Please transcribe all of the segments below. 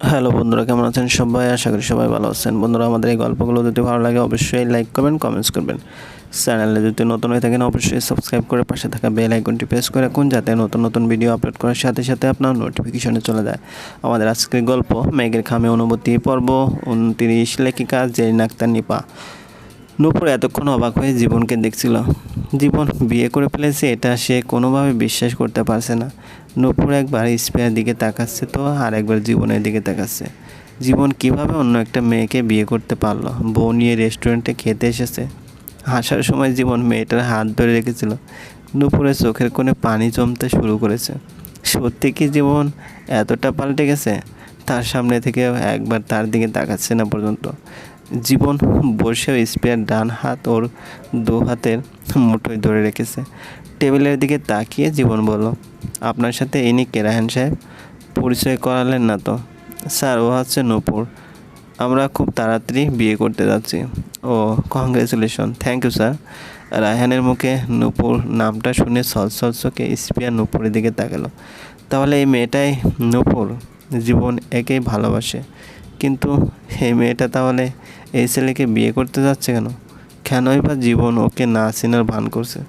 Hello বন্ধুরা, কেমন আছেন সবাই? আশা করি সবাই ভালো আছেন। বন্ধুরা, আমাদের এই গল্পগুলো যদি ভালো লাগে, অবশ্যই লাইক করবেন কমেন্টস করবেন। চ্যানেলে যদি নতুন হয়ে থাকেন, অবশ্যই সাবস্ক্রাইব করে পাশে থাকা বেল আইকনটি প্রেস করে রাখুন, যাতে নতুন নতুন ভিডিও আপলোড করার সাথে সাথে আপনার নোটিফিকেশনে চলে যায়। আমাদের আজকের গল্প, মেঘের খামে অনুভূতি পর্ব, উনত্রিশ লেখিকা জেরিন আক্তার নিপা। নূপুর এতক্ষণ অবাক হয়ে জীবনকে দেখছিল। জীবন বিয়ে করে ফেলেছে, এটা সে কোনোভাবে বিশ্বাস করতে পারছে না। নূপুর একবার স্পেয়ার দিকে তাকাচ্ছে তো, আর একবার জীবনের দিকে তাকাচ্ছে। জীবন কীভাবে অন্য একটা মেয়েকে বিয়ে করতে পারল? বউ নিয়ে রেস্টুরেন্টে খেতে এসেছে। হাসার সময় জীবন মেয়েটার হাত ধরে রেখেছিল। নূপুরের চোখের কোণে পানি জমতে শুরু করেছে। সত্যি কি জীবন এতটা পাল্টে গেছে? তার সামনে থেকে একবার তার দিকে তাকাচ্ছে না পর্যন্ত। জীবন বসেও স্পেয়ার ডান হাত ওর দু হাতের মুঠোয় ধরে রেখেছে। টেবিলের দিকে তাকিয়ে জীবন বলল, আপনার সাথে ইনি কেরাহেন সাহেব? পরিচয় করালেন না তো? স্যার, ও হচ্ছে নূপুর। আমরা খুব তাড়াতাড়ি বিয়ে করতে যাচ্ছি। ও, কংগ্রেচুলেশন। Thank you, sir. রায়হানের মুখে নূপুর নামটা শুনে সলসল চোখে স্পিয়ার নূপুরের দিকে তাকালো। তাহলে এই মেয়েটাই নূপুর? জীবন একেই ভালোবাসে। কিন্তু এই মেয়েটা তাহলে এই ছেলেকে বিয়ে করতে যাচ্ছে কেন? কেনই বা জীবন ওকে না চেনার ভান করছে?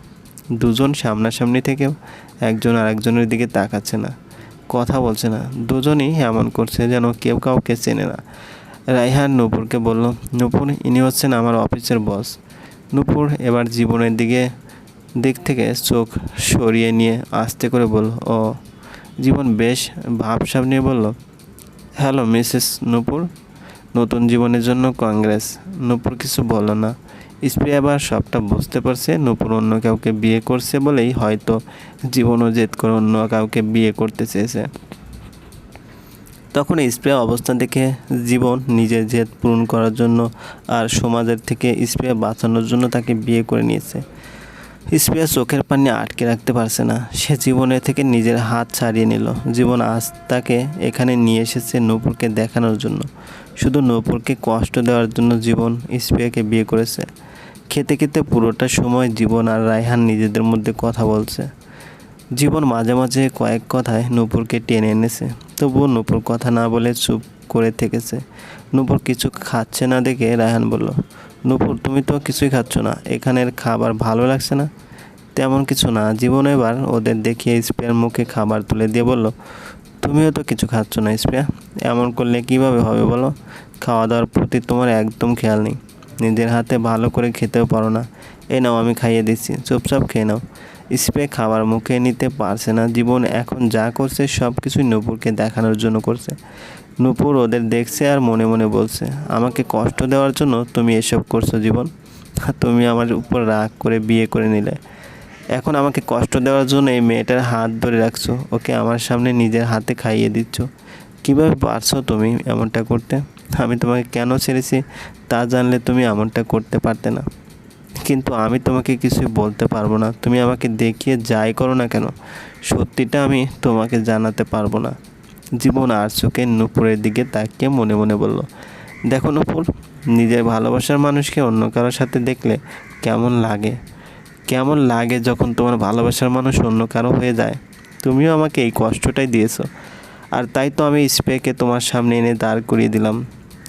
দুজন সামনাসামনি থেকেও একজন আরেকজনের দিকে তাকাচ্ছে না, কথা বলছে না। দুজনই এমন করছে যেন কেউ কাউকে চেনে না। রাইহান নূপুরকে বলল, নূপুর, ইনি হচ্ছেন আমার অফিসের বস। নূপুর এবার জীবনের দিকে, দিক থেকে চোখ সরিয়ে নিয়ে আস্তে করে বলল, ও। জীবন বেশ ভাবসাব নিয়ে বলল, হ্যালো, মিসেস নূপুর। নতুন জীবনের জন্য কংগ্রেস। নূপুর কিছু বলল না। স্প্রে আবার সবটা বুঝতে পারছে, নূপুর অন্য কাউকে বিয়ে করছে বলেই হয়তো জীবনও জেদ করে অন্য কাউকে বিয়ে করতে চেয়েছে। তখন স্প্রে অবস্থান দেখে জীবন নিজের জেদ পূরণ করার জন্য আর সমাজের থেকে স্প্রে বাঁচানোর জন্য তাকে বিয়ে করে নিয়েছে। স্প্রিয়া চোখের পানি আটকে রাখতে পারছে না। সে জীবনের থেকে নিজের হাত ছাড়িয়ে নিল। জীবন আজ তাকে এখানে নিয়ে এসেছে নূপুরকে দেখানোর জন্য। শুধু নূপুরকে কষ্ট দেওয়ার জন্য জীবন স্প্রিয়াকে বিয়ে করেছে। খেতে খেতে পুরোটা সময় জীবন আর রায়হান নিজেদের মধ্যে কথা বলছে। জীবন মাঝে মাঝে কয়েক কথায় নূপুরকে টেনে এনেছে। তবুও নূপুর কথা না বলে চুপ করে থেকেছে। নূপুর কিছু খাচ্ছে না দেখে রায়হান বলল, নূপুর, তুমি তো কিছুই খাচ্ছ না। এখানের খাবার ভালো লাগছে না? তেমন কিছু না। জীবন এবার ওদের দেখিয়ে স্প্রেয়ার মুখে খাবার তুলে দিয়ে বলল, তুমিও তো কিছু খাচ্ছ না স্প্রেয়া এমন করলে কীভাবে হবে বলো? খাওয়া দাওয়ার প্রতি তোমার একদম খেয়াল নেই। নিজের হাতে ভালো করে খেতেও পারো না। এ নাও, আমি খাইয়ে দিচ্ছি। চুপচাপ খেয়ে নাও। স্প্রে খাবার মুখে নিতে পারছে না। জীবন এখন যা করছে সব কিছুই নূপুরকে দেখানোর জন্য করছে। নূপুর ওদের দেখছে আর মনে মনে বলছে, আমাকে কষ্ট দেওয়ার জন্য তুমি এসব করছ জীবন। তুমি আমার উপর রাগ করে বিয়ে করে নিলে। এখন আমাকে কষ্ট দেওয়ার জন্য এই মেয়েটার হাত ধরে রাখছো। ওকে আমার সামনে নিজের হাতে খাইয়ে দিচ্ছ। কীভাবে পারছ তুমি এমনটা করতে? আমি তোমাকে কেন ছেড়েছি তা জানলে তুমি এমনটা করতে পারতে না। কিন্তু আমি তোমাকে কিছুই বলতে পারব না। তুমি আমাকে দেখিয়ে যাই করো না কেন? সত্যিটা আমি তোমাকে জানাতে পারব না। জীবন আর চোখে নুপুরের দিকে তাকিয়ে মনে মনে বলল, দেখো নুপুর, নিজের ভালোবাসার মানুষকে অন্য কারোর সাথে দেখলে কেমন লাগে? কেমন লাগে যখন তোমার ভালোবাসার মানুষ অন্য কারও হয়ে যায়? তুমিও আমাকে এই কষ্টটাই দিয়েছ। আর তাই তো আমি স্প্রেকে তোমার সামনে এনে দাঁড় করিয়ে দিলাম।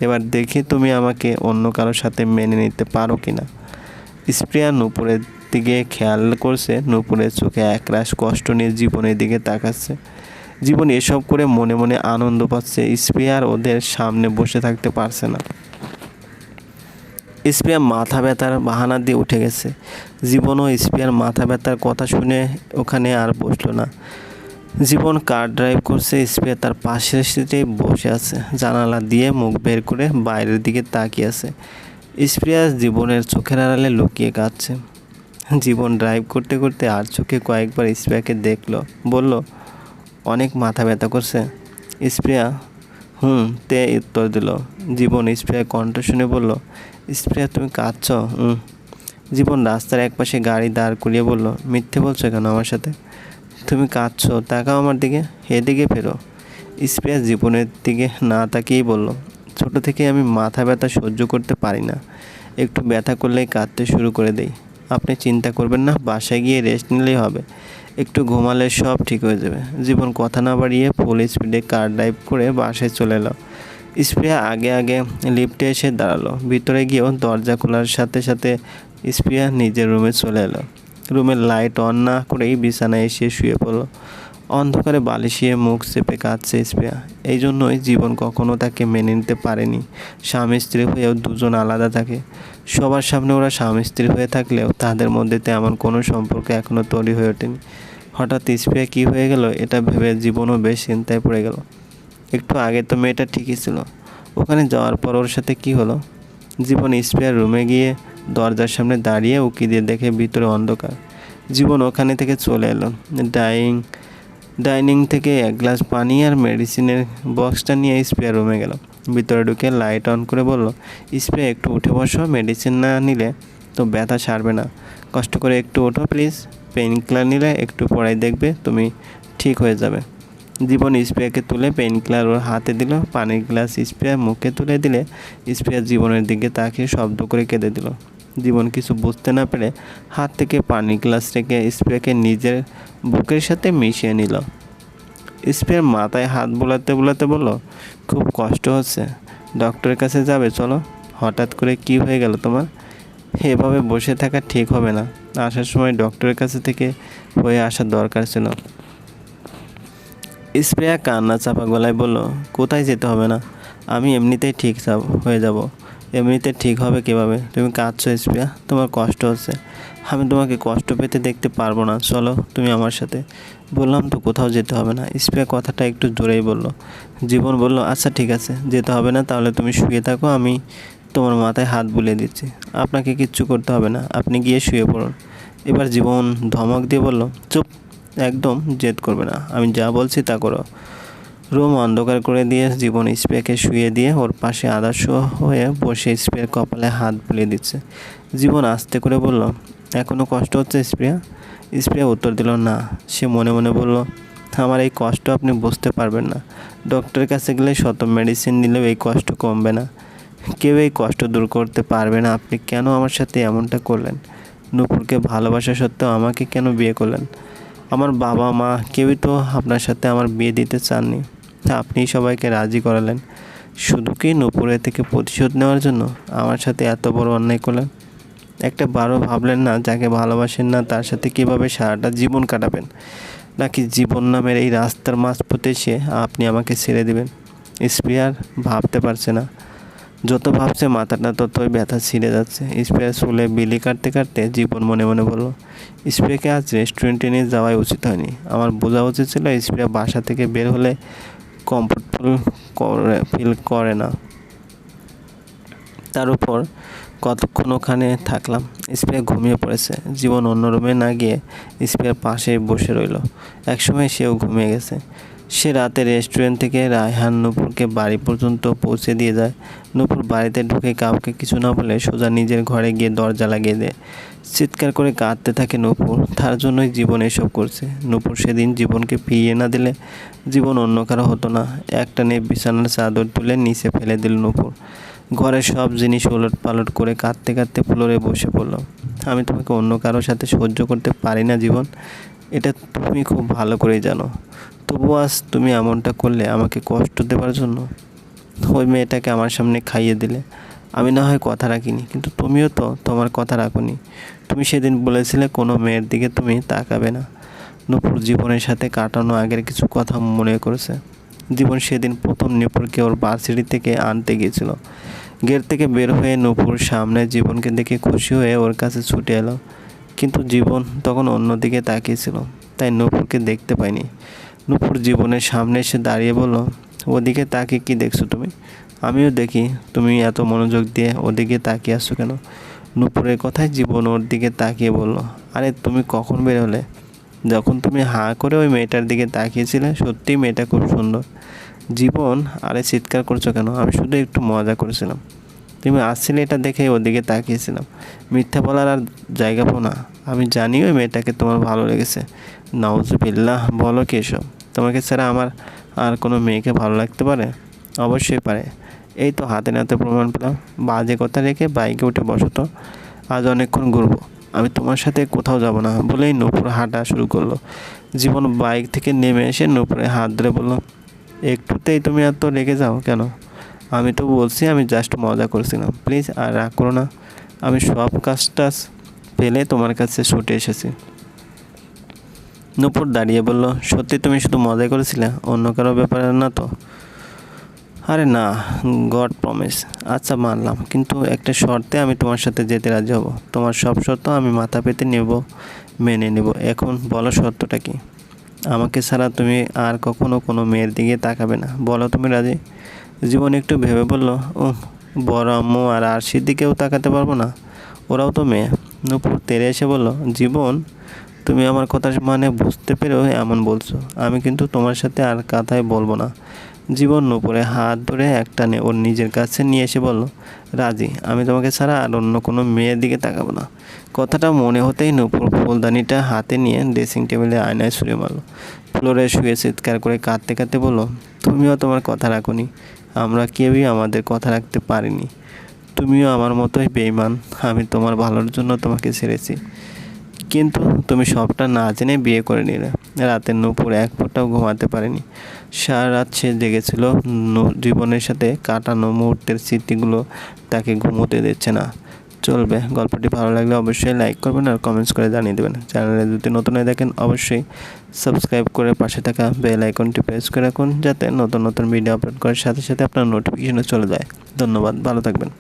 এবার দেখি তুমি আমাকে অন্য কারোর সাথে মেনে নিতে পারো কি না স্প্রিয়া নূপুরের দিকে খেয়াল করছে। নূপুরের চোখে একরাশ কষ্ট নিয়ে জীবনের দিকে তাকাচ্ছে। জীবন এসব করে মনে মনে আনন্দ পাচ্ছে। স্প্রিয়ার ওদের সামনে বসে থাকতে পারছে না। স্প্রিয়া মাথা ব্যথার বাহানা দিয়ে উঠে গেছে। জীবনও স্প্রিয়ার মাথা ব্যথার কথা শুনে ওখানে আর বসল না। জীবন কার ড্রাইভ করছে? স্প্রিয়া তার পাশের সিটে বসে আছে। জানালা দিয়ে মুখ বের করে বাইরের দিকে তাকিয়ে আছে। স্প্রিয়া জীবনের চোখের আড়ালে লুকিয়ে কাঁদছে। জীবন ড্রাইভ করতে করতে আর চোখে কয়েকবার স্প্রিয়াকে দেখল, বলল, অনেক মাথা ব্যথা করছে। স্প্রিয়া, হুম, তে উত্তর দিল। জীবন স্প্রিয়ার কণ্ঠ শুনে বলল, স্প্রিয়া, তুমি কাঁদছ? হুম জীবন রাস্তার একপাশে গাড়ি দাঁড় করিয়ে বলল, মিথ্যে বলছো কেন আমার সাথে? তুমি কাঁদছো, তাকাও আমার দিকে, এদিকে ফেরো। স্প্রিয়া জীবনের দিকে না তাকিয়েই বলল ছোট থেকে আমি মাথা ব্যথা সহ্য করতে পারি না। একটু ব্যথা করলেই কাঁদতে শুরু করে দেই। আপনি চিন্তা করবেন না, বাসায় গিয়ে রেস্ট নিলেই হবে। একটু ঘুমালে সব ঠিক হয়ে যাবে। জীবন কথা না বাড়িয়ে ফুল স্পিডে কার ড্রাইভ করে বাসায় চলে এলো স্প্রিয়া আগে আগে লিফটে এসে দাঁড়াল। ভিতরে গিয়েও দরজা খোলার সাথে সাথে স্প্রিয়া নিজের রুমে চলে এলো। রুমের লাইট অন না করেই বিছানায় এসে শুয়ে পড়ল। অন্ধকারে বালিশিয়ে মুখ চেপে কাঁদছে স্প্রিয়া এই জন্যই জীবন কখনো তাকে মেনে নিতে পারেনি। স্বামী স্ত্রী হয়েও দুজন আলাদা থাকে। সবার সামনে ওরা স্বামী স্ত্রী হয়ে থাকলেও তাদের মধ্যে তেমন কোনো সম্পর্ক এখনও তৈরি হয়ে ওঠেনি। হঠাৎ স্প্রিয়া কী হয়ে গেল, এটা ভেবে জীবনও বেশ চিন্তায় পড়ে গেল। একটু আগে তো মেয়েটা ঠিকই ছিল। ওখানে যাওয়ার পর ওর সাথে কি হলো? জীবন স্প্রিয়ার রুমে গিয়ে দরজার সামনে দাঁড়িয়ে উকি দিয়ে দেখে ভিতরে অন্ধকার। জীবন ওখানে থেকে চলে এলো। ডাইং ডাইনিং থেকে এক গ্লাস পানি আর মেডিসিনের বক্সটা নিয়ে স্প্রে রুমে গেল। ভিতরে ঢুকে লাইট অন করে বলল, স্প্রে, একটু উঠে বসো, মেডিসিন না নিলে তো ব্যথা সারবে না। কষ্ট করে একটু ওঠো, প্লিজ। পেইন কিলার নিলে একটু পরে দেখবে তুমি ঠিক হয়ে যাবে। জীবন স্প্রেকে তুলে পেইন কিলার ওর হাতে দিল, পানির গ্লাস স্প্রে মুখে তুলে দিলে স্প্রে জীবনের দিকে তাকিয়ে শব্দ করে কেঁদে দিল। জীবন কিছু বুঝতে না পেরে হাত থেকে পানি গ্লাস রেখে স্প্রেকে নিজের বুকের সাথে মিশিয়ে নিল। স্প্রের মাথায় হাত বোলাতে বোলাতে বলল, খুব কষ্ট হচ্ছে। ডক্টরের কাছে যাবে, চলো। হঠাৎ করে কি হয়ে গেল তোমার? এভাবে বসে থাকা ঠিক হবে না। আসার সময় ডক্টরের কাছে থেকে হয়ে আসার দরকার ছিল। স্প্রেয়া কান্না চাপা গলায় বলল, কোথায় যেতে হবে না? আমি এমনিতেই ঠিক হয়ে যাব। এমনিতে ঠিক হবে কীভাবে? তুমি কাঁদছো, স্প্রিয়া। তোমার কষ্ট হচ্ছে। আমি তোমাকে কষ্ট পেতে দেখতে পারব না। চলো, তুমি আমার সাথে। বললাম তো কোথাও যেতে হবে না। স্প্রিয়া কথাটা একটু জোরেই বলল। জীবন বলল আচ্ছা ঠিক আছে। যেতে হবে না, তাহলে তুমি শুয়ে থাকো। আমি তোমার মাথায় হাত বুলিয়ে দিচ্ছি। আপনাকে কিচ্ছু করতে হবে না। আপনি গিয়ে শুয়ে পড়ুন। এবার জীবন ধমক দিয়ে বলল, চুপ। একদম জেদ করবে না। আমি যা বলছি তা করো। রুম অন্ধকার করে দিয়ে জীবন স্প্রেকে শুয়ে দিয়ে ওর পাশে আদর্শ হয়ে বসে স্প্রের কপালে হাত বুলিয়ে দিচ্ছে। জীবন আস্তে করে বলল এখনও কষ্ট হচ্ছে স্প্রিয়া? স্প্রিয়া উত্তর দিল, না। সে মনে মনে বলল, আমার এই কষ্ট আপনি বুঝতে পারবেন না। ডক্টরের কাছে গেলে শত মেডিসিন নিলেও এই কষ্ট কমবে না। কেউ এই কষ্ট দূর করতে পারবে না। আপনি কেন আমার সাথে এমনটা করলেন? নূপুরকে ভালোবাসা সত্ত্বেও আমাকে কেন বিয়ে করলেন? আমার বাবা মা কেউই তো আপনার সাথে আমার বিয়ে দিতে চাননি। আপনি সবাইকে রাজি করালেন। শুধু কি নুপুরে থেকে প্রতিশোধ নেওয়ার জন্য আমার সাথে এত বড় অন্যায় করলেন? একটা বারো ভাবলেন না, যাকে ভালোবাসেন না, তার সাথে কীভাবে সারাটা জীবন কাটাবেন? নাকি জীবন নামের এই রাস্তার মাঝপথে এসে আপনি আমাকে ছেড়ে দেবেন? স্প্রিয়ার ভাবতে পারছে না। যত ভাবছে মাথাটা ততই ব্যথা ছিঁড়ে যাচ্ছে। স্প্রে চুলে বিলি কাটতে কাটতে জীবন মনে মনে বলল স্প্রেকে আজ রেস্টুরেন্টে নিয়ে যাওয়াই উচিত হয়নি। আমার বোঝা উচিত ছিল স্প্রে বাসা থেকে বের হলে কমফোর্টফুল করে ফিল করে না। তার উপর কতক্ষণ ওখানে থাকলাম স্প্রে ঘুমিয়ে পড়েছে। জীবন অন্য রুমে না গিয়ে স্প্রে পাশে বসে রইল। একসময় সেও ঘুমিয়ে গেছে। সে রাতে রেস্টুরেন্ট থেকে রায়হান নূপুরকে বাড়ি পর্যন্ত পৌঁছে দিয়ে যায়। নূপুর বাড়িতে ঢুকে কাউকে কিছু না বলে সোজা নিজের ঘরে গিয়ে দরজা লাগিয়ে দেয়। চিৎকার করে কাঁদতে থাকে নূপুর, তার জন্যই জীবন এসব করছে। নূপুর সেদিন জীবনকে ফিরিয়ে না দিলে জীবন অন্য কারও হতো না। একটা নিয়ে বিছানার চাদর তুলে নিচে ফেলে দিল নূপুর। ঘরের সব জিনিস ওলট পালট করে কাঁদতে কাঁদতে ফ্লোরে বসে পড়লাম আমি তোমাকে অন্য কারোর সাথে সহ্য করতে পারি না জীবন। এটা তুমি খুব ভালো করেই জানো। তবু আজ তুমি এমনটা করলে আমাকে কষ্ট দেওয়ার জন্য? ওই মেয়েটাকে আমার সামনে খাইয়ে দিলে। আমি না হয় কথা রাখিনি, কিন্তু তুমিও তো তোমার কথা রাখুনি। তুমি সেদিন বলেছিলে কোনো মেয়ের দিকে তুমি তাকাবে না। নূপুর জীবনের সাথে কাটানো আগের কিছু কথা মনে করেছে। জীবন সেদিন প্রথম নূপুরকে ওর বার্সিটি থেকে আনতে গিয়েছিল। গেট থেকে বের হয়ে নূপুর সামনে জীবনকে দেখে খুশি হয়ে ওর কাছে ছুটে এলো। কিন্তু জীবন তখন অন্যদিকে তাকিয়েছিল, তাই নূপুরকে দেখতে পাইনি। নূপুর জীবনের সামনে এসে দাঁড়িয়ে বলল, ওদিকে তাকে কি দেখছ তুমি? আমিও দেখি। তুমি এত মনোযোগ দিয়ে ওদিকে তাকিয়ে আসছো কেন? নূপুরের কথায় জীবন ওর দিকে তাকিয়ে বলল, আরে তুমি কখন বেরোলে যখন তুমি হাঁ করে ওই মেয়েটার দিকে তাকিয়েছিলে, সত্যিই মেয়েটা খুব সুন্দর। জীবন, আরে চিৎকার করছ কেন? আমি শুধু একটু মজা করেছিলাম। তুমি আসছিলে এটা দেখে ওদিকে তাকিয়েছিলাম। মিথ্যা বলার আর জায়গা পো না। আমি জানি ওই মেয়েটাকে তোমার ভালো লেগেছে। নাউজুবিল্লাহ, বলো কি এসব? তোমাকে ছাড়া আমার আর কোনো মেয়েকে ভালো লাগতে পারে? অবশ্যই পারে। এই তো হাতে নাতে প্রমাণ পেলাম। বাজে কথা রেখে বাইকে উঠে বসো তো। আজ অনেকক্ষণ ঘুরবো। আমি তোমার সাথে কোথাও যাব না। বলেই নূপুর হাঁটা শুরু করল। জীবন বাইক থেকে নেমে এসে নূপুরে হাত ধরে বলল, একটুতেই তুমি এত রেগে যাও কেন? আমি তো বলছি, আমি জাস্ট মজা করছিলাম। প্লিজ আর রাগ করো না। আমি সব কাজটা ফেলে তোমার কাছে ছুটে এসেছি। নূপুর দাঁড়িয়ে বলল, সত্যি তুমি শুধু মজাই করেছিলে? অন্য কারও ব্যাপারে না তো? আরে না, গড প্রমিস। আচ্ছা মানলাম। কিন্তু একটা শর্তে আমি তোমার সাথে যেতে রাজি হব। তোমার সব শর্ত আমি মাথা পেতে নেব, মেনে নেব। এখন বলো শর্তটা কি? আমাকে ছাড়া তুমি আর কখনো কোনো মেয়ের দিকে তাকাবে না। বলো তুমি রাজি? জীবন একটু ভেবে বলল ও বড় আম্মু আর আরশির দিকেও তাকাতে পারব না। ওরাও তো মেয়ে। নূপুর তেরে এসে বলল, জীবন তুমি আমার কথা মানে বুঝতে পেরেও এমন বলছো। আমি কিন্তু তোমার সাথে আর কথাই বলব না। জীবন নূপুরে হাত ধরে একটানে ওর নিজের কাছে নিয়ে এসে বলল, রাজি, আমি তোমাকে ছাড়া আর অন্য কোনো মেয়ের দিকে তাকাবো না। কথাটা মনে হতেই নূপুর ফুলদানিটা হাতে নিয়ে ড্রেসিং টেবিলে আয়নায় ছুঁড়ে মারলো। ফ্লোরে শুয়ে চিৎকার করে কাঁদতে কাঁদতে বলল, তুমিও তোমার কথা রাখোনি। আমরা কেউই আমাদের কথা রাখতে পারিনি। তুমিও আমার মতোই বেইমান আমি তোমার ভালোর জন্য তোমাকে ছেড়েছি। কিন্তু তুমি সবটা না জেনে বিয়ে করে নিলে। রাতে নূপুর এক ফোঁটাও ঘুমাতে পারেনি। সারা রাত সে জেগেছিল জীবনের সাথে কাটানো মুহূর্তের স্মৃতিগুলো তাকে ঘুমোতে দিচ্ছে না। চলবে। গল্পটি ভালো লাগলে অবশ্যই লাইক করবেন আর কমেন্টস করে জানিয়ে দেবেন। চ্যানেলে যদি নতুন হয়ে দেখেন অবশ্যই সাবস্ক্রাইব করে পাশে থাকা বেল আইকনটি প্রেস করে রাখুন, যাতে নতুন নতুন ভিডিও আপলোড করার সাথে সাথে আপনার নোটিফিকেশনে চলে যায়। ধন্যবাদ। ভালো থাকবেন।